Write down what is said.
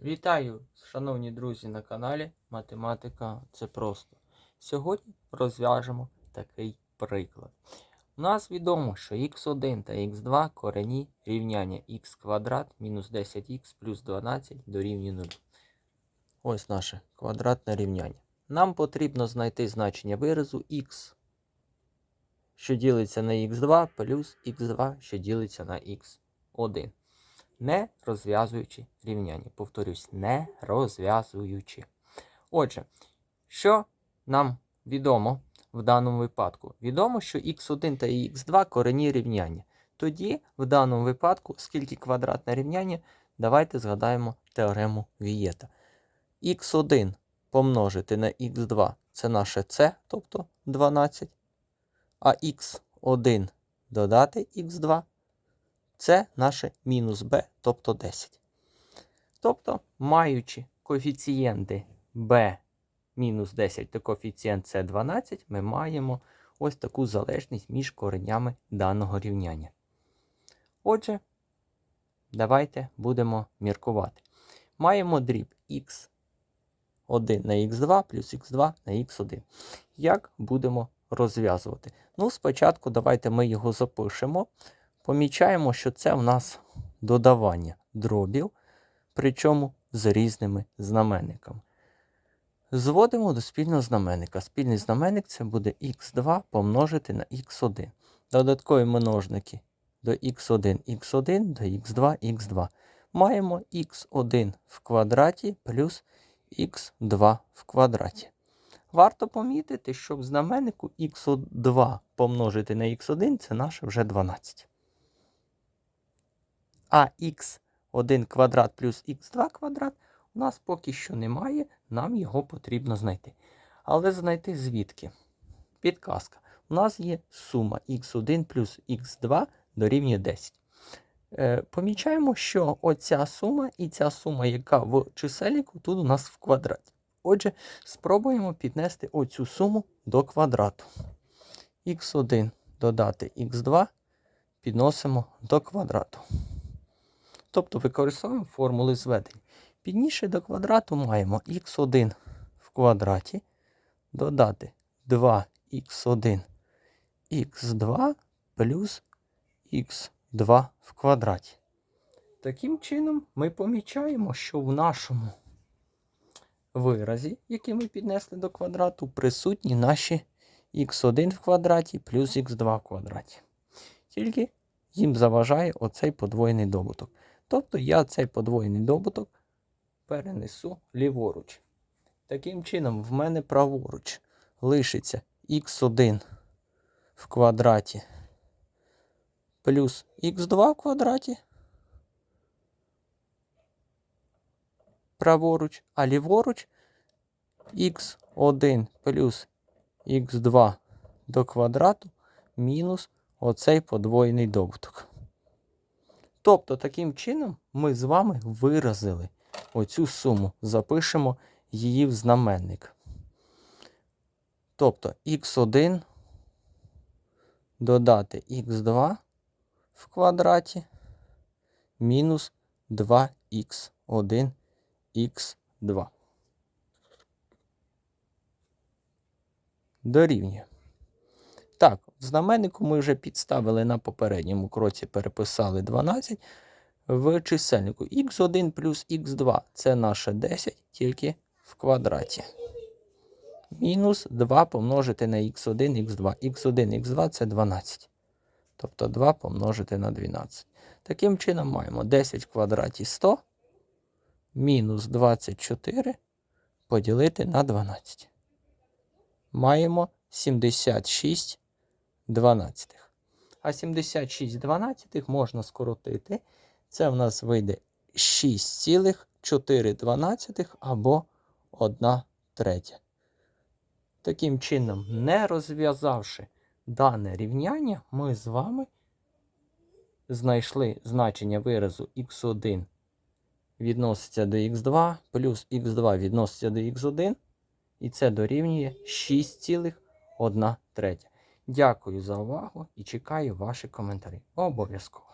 Вітаю, шановні друзі, на каналі Математика це просто. Сьогодні розв'яжемо такий приклад. У нас відомо, що х1 та х2 корені рівняння х квадрат мінус 10х плюс 12 дорівнює 0. Ось наше квадратне рівняння. Нам потрібно знайти значення виразу х, що ділиться на х2 плюс х2, що ділиться на х1 не розв'язуючи рівняння. Повторюсь, не розв'язуючи. Отже, що нам відомо в даному випадку? Відомо, що х1 та х2 корені рівняння. Тоді, в даному випадку, скільки квадратне рівняння, давайте згадаємо теорему Вієта. х1 помножити на х2 це наше c, тобто 12, а х1 додати х2 це наше мінус b, тобто 10. Тобто, маючи коефіцієнти b мінус 10 та коефіцієнт c 12, ми маємо ось таку залежність між коренями даного рівняння. Отже, давайте будемо міркувати. Маємо дріб x1 на x2 плюс x2 на x1. Як будемо розв'язувати? Ну, спочатку давайте ми його запишемо помічаємо, що це в нас додавання дробів, причому з різними знаменниками. Зводимо до спільного знаменника. Спільний знаменник це буде х2 помножити на х1. Додаткові множники до х1 х1 до х2 х2. Маємо х1 в квадраті плюс х2 в квадраті. Варто помітити, що в знаменнику х2 помножити на х1 це наше вже 12 а х1 квадрат плюс х2 квадрат у нас поки що немає, нам його потрібно знайти. Але знайти звідки? Підказка. У нас є сума х1 плюс х2 дорівнює 10. Е, Помічаємо, що оця сума і ця сума, яка в чисельнику, тут у нас в квадраті. Отже, спробуємо піднести оцю суму до квадрату. х1 додати х2 підносимо до квадрату. Тобто використовуємо формули зведення. Підніше до квадрату маємо х1 в квадраті, додати 2х1 х2 плюс х2 в квадраті. Таким чином, ми помічаємо, що в нашому виразі, який ми піднесли до квадрату, присутні наші х1 в квадраті плюс х2 в квадраті. Тільки їм заважає оцей подвоєний добуток. Тобто я цей подвоєний добуток перенесу ліворуч. Таким чином, в мене праворуч лишиться х1 в квадраті плюс х2 в квадраті. Праворуч, а ліворуч х1 плюс х2 до квадрату мінус оцей подвоєний добуток. Тобто, таким чином, ми з вами виразили оцю суму, запишемо її в знаменник. Тобто х1 додати х2 в квадраті мінус 2х1 х2. Дорівнює. Так, в знаменнику ми вже підставили на попередньому кроці, переписали 12 в чисельнику х1 плюс х2 це наше 10, тільки в квадраті. Мінус 2 помножити на х1, х2. х1, х2 це 12. Тобто 2 помножити на 12. Таким чином маємо 10 в квадраті 100 мінус 24 поділити на 12. Маємо 76 дванадцятих. А 76 дванадцятих можна скоротити. Це в нас вийде 6,4 дванадцятих або 1 третя. Таким чином, не розв'язавши дане рівняння, ми з вами знайшли значення виразу х1 відноситься до х2, плюс х2 відноситься до х1, і це дорівнює 6,1 третя. Дякую за увагу і чекаю ваші коментарі. Обов'язково.